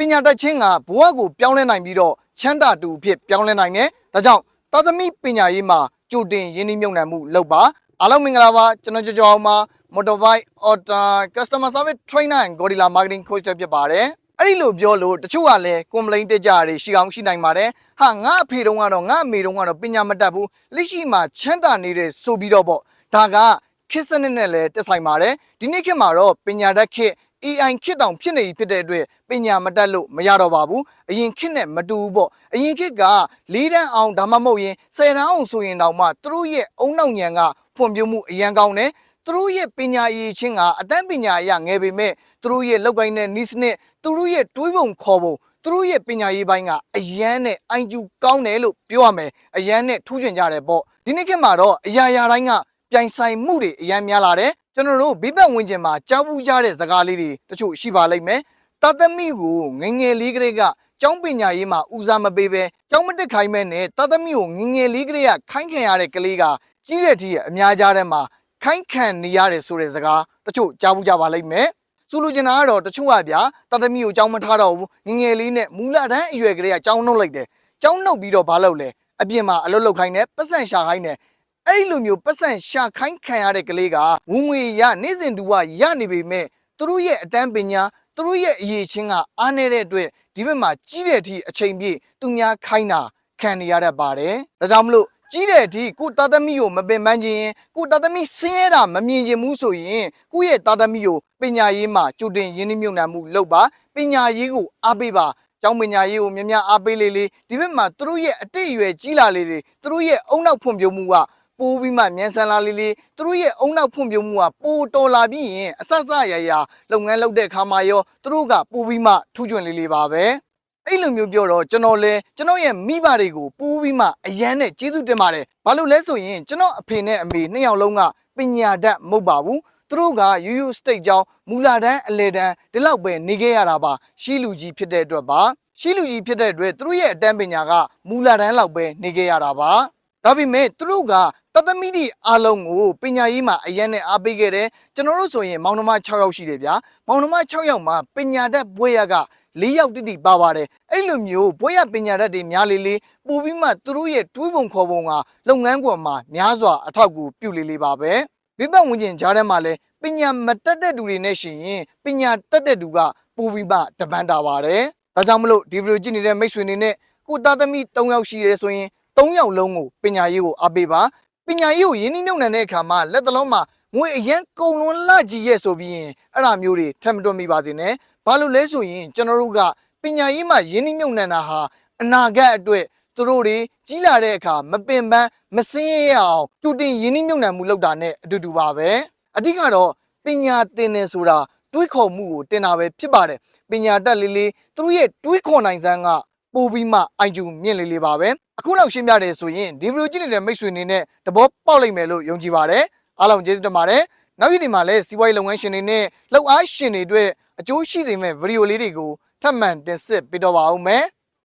ပညာတတ်ခြင်းကဘဝကိုပြောင်းလဲနိုင်ပြီးတော့ချမ်းသာတူအဖြစ်ပြောင်းလဲနိုင်တယ်ဒါကြောင့်သာသမီပညာရေးမှာကြိုတင်ရင်းနှီးမြှုပ်နှံမှုလုပ်ပါအားလုံးမင်္ဂလာပါကျွန်တော်ကြော်ကြော်အောင်ပါ Motorbike Auto Customer Service Trainer and Gorilla Marketing Coach တွေဖြစ်ပါတယ်အဲ့ဒီလိုပြောလို့တချို့ကလည်း complaint တက်ကြရတယ်ရှိအောင်ရှိနိုင်ပါတယ်ဟာငါအဖေတုံးကတော့ငါအမေတုံးကတော့ပညာမတတ်ဘူးလက်ရှိမှာချမ်းသာနေတဲ့ဆိုပြီးတော့ပေါ့ဒါကခစ်စနစ်နဲ့လည်းတက်ဆိုင်ပါတယ်ဒီနေ့ခေတ်မှာတော့ပညာတတ်ခေတ် AI ခေတ်တောင်ဖြစ်နေပြီဖြစ်တဲ့အတွက်ပညာမတတ်လို့မရတော့ပါဘူးအရင်ခေတ်နဲ့မတူဘူးပေါ့အရင်ခေတ်က၄တန်းအောင်ဒါမှမဟုတ်ရင်၁၀တန်းအောင်ဆိုရင်တောင်မှသူတို့ရဲ့အုံနောက်ညံကဖွံ့ဖြိုးမှုအရန်ကောင်းတယ်သူတို့ရဲ့ပညာရည်ချင်းကအတန်းပညာအရငယ်ပေမဲ့သူတို့ရဲ့လောက်ကိုင်းတဲ့နီးစနစ်သူတို့ရဲ့တွေးပုံခေါ်ပုံသူတို့ရဲ့ပညာရေးပိုင်းကအရန်နဲ့အိုင်ကျူကောင်းတယ်လို့ပြောရမယ်အရန်နဲ့ထူးချွန်ကြတယ်ပေါ့ဒီနေ့ခေတ်မှာတော့အရာရာတိုင်းကပြိုင်ဆိုင်မှုတွေအရန်များလာတယ် ကျွန်တော်တို့ဘေးပတ်ဝန်းကျင်မှာကြားပူးကြတဲ့ဇာကားလေးတွေတချို့ရှိပါလိမ့်မယ်တာသမီကိုငယ်ငယ်လေးကလေးကကျောင်းပညာရေးမှာဦးစားမပေးပဲကျောင်းမတက်ခိုင်းမဲ့နဲ့တာသမီကိုငယ်ငယ်လေးကလေးကခိုင်းခံရတဲ့ကလေးကကြီးတဲ့ทีအများကြားထဲမှာခိုင်းခံနေရတယ်ဆိုတဲ့စကားတချို့ကြားဘူးကြပါလိမ့်မယ်ဆိုလိုချင်တာကတော့တချို့ကဗျာတာသမီကိုကျောင်းမထားတော့ဘူးငယ်ငယ်လေးနဲ့မူလတန်းအရွယ်ကလေးကကျောင်းနှုတ်လိုက်တယ်ကျောင်းနှုတ်ပြီးတော့ဘာလုပ်လဲအပြင်မှာအလုပ်လုပ်ခိုင်းတယ်ပတ်စံရှာခိုင်းတယ် အဲ့ဒီလိုမျိုးပတ်စံရှာခိုင်းခံရတဲ့ကလေးကဝင်ငွေရနေ့စဉ်တူကရနေပေမဲ့သူတို့ရဲ့အတန်းပညာသူတို့ရဲ့အရေးချင်းကအားနေတဲ့အတွက်ဒီဘက်မှာကြီးတဲ့အထိအချိန်ပြည့်သူများခိုင်းတာခံနေရတတ်ပါတယ်ဒါကြောင့်မလို့ကြီးတဲ့အထိကိုတာသမီကိုမပင်ပန်းခြင်းကိုတာသမီဆင်းရဲတာမမြင်ခြင်းဘူးဆိုရင်ကိုယ့်ရဲ့တာသမီကိုပညာရေးမှာကြိုတင်ရင်းနှီးမြှုပ်နှံမှုလုပ်ပါပညာရေးကိုအားပေးပါကျောင်းပညာရေးကိုများများအားပေးလေးလေးဒီဘက်မှာသူတို့ရဲ့အတိတ်အရွယ်ကြီးလာလေးတွေသူတို့ရဲ့အုံနောက်ဖွံ့ဖြိုးမှုက ပိုးပြီးမှမြန်ဆန်လာလေးလေးသူတို့ရဲ့အုံနောက်ဖွံ့ဖြိုးမှုကပိုတော်လာပြီးရင်အဆအဆရရလုပ်ငန်းလုပ်တဲ့အခါမှာရောသူတို့ကပိုးပြီးမှထူးချွန်လေးလေးပါပဲအဲ့လိုမျိုးပြောတော့ကျွန်တော်လဲကျွန်တော်ရဲ့မိဘတွေကိုပိုးပြီးမှအရန်နဲ့ကျေးဇူးတင်ပါတယ်ဘာလို့လဲဆိုရင်ကျွန်တော်အဖေနဲ့အမေနှစ်ယောက်လုံးကပညာတတ်မဟုတ်ပါဘူးသူတို့ကယူယူစတိတ်ကြောင်းမူလာတန်းအလေတန်းဒီလောက်ပဲနေခဲ့ရတာပါရှိလူကြီးဖြစ်တဲ့အတွက်ပါရှိလူကြီးဖြစ်တဲ့အတွက်သူတို့ရဲ့အတန်းပညာကမူလာတန်းလောက်ပဲနေခဲ့ရတာပါ ဒါပေမဲ့သူတို့ကတသမီတွေအားလုံးကိုပညာရေးမှာအရန်နဲ့အားပေးခဲ့တယ်ကျွန်တော်တို့ဆိုရင်မောင်နှမ6ယောက်ရှိတယ်ဗျာမောင်နှမ6ယောက်မှာပညာတတ်ဘွဲရက၄ယောက်တိတိပါပါတယ်အဲ့လိုမျိုးဘွဲရပညာတတ်တွေများလေးလေးပို့ပြီးမှသူတို့ရဲ့တွေးပုံခေါ်ပုံကလုပ်ငန်းကွာမှာများစွာအထောက်အကူပြုလေးလေးပါပဲမိဘဝင်ကျင်ကြားထဲမှာလဲပညာမတတ်တဲ့သူတွေနဲ့ရှင်ရင်ပညာတတ်တဲ့သူကပို့ပြီးမှတပန်းတာပါတယ်ဒါကြောင့်မလို့ဒီဗီဒီယိုကြည့်နေတဲ့မိတ်ဆွေတွေနဲ့ကိုသားသမီး၃ယောက်ရှိရဲဆိုရင် ၃ယောက်လုံးကိုပညာရေးကိုအားပေးပါပညာရေးကိုရင်းနှီးမြှုပ်နှံတဲ့အခါမှာလက်တလုံးမှာငွေအရန်ကုန်လွန်လာကြည့်ရဲ့ဆိုပြီးရင်အဲ့ဒါမျိုးတွေထပ်မတွက်မိပါစေနဲ့ဘာလို့လဲဆိုရင်ကျွန်တော်တို့ကပညာရေးမှာရင်းနှီးမြှုပ်နှံတာဟာအနာဂတ်အတွက်သူတို့တွေကြီးလာတဲ့အခါမပင်ပန်းမစင်းရဲအောင်ကြိုတင်ရင်းနှီးမြှုပ်နှံမှုလုပ်တာနဲ့အတူတူပါပဲအဓိကတော့ပညာသင်နေဆိုတာတွေးခေါ်မှုကိုတင်တာပဲဖြစ်ပါတယ်ပညာတတ်လေးလေးသူတို့ရဲ့တွေးခေါ်နိုင်စမ်းက ပို့ပြီးမှအိုင်ကျူမြင့်လေးလေးပါပဲအခုလောက်ရှင်းပြတယ်ဆိုရင်ဒီဗီဒီယိုကြည့်နေတဲ့မိတ်ဆွေတွေနဲ့တဘောပေါက်လိမ့်မယ်လို့ယုံကြည်ပါတယ်အားလုံးကျေးဇူးတင်ပါတယ်နောက်ရက်ဒီမှာလည်းစီးပွားရေးလုပ်ငန်းရှင်တွေနဲ့လုပ်အားရှင်တွေအတွက်အကျိုးရှိစေမယ့်ဗီဒီယိုလေးတွေကိုထပ်မံတင်ဆက်ပေးတော့ပါဦးမယ်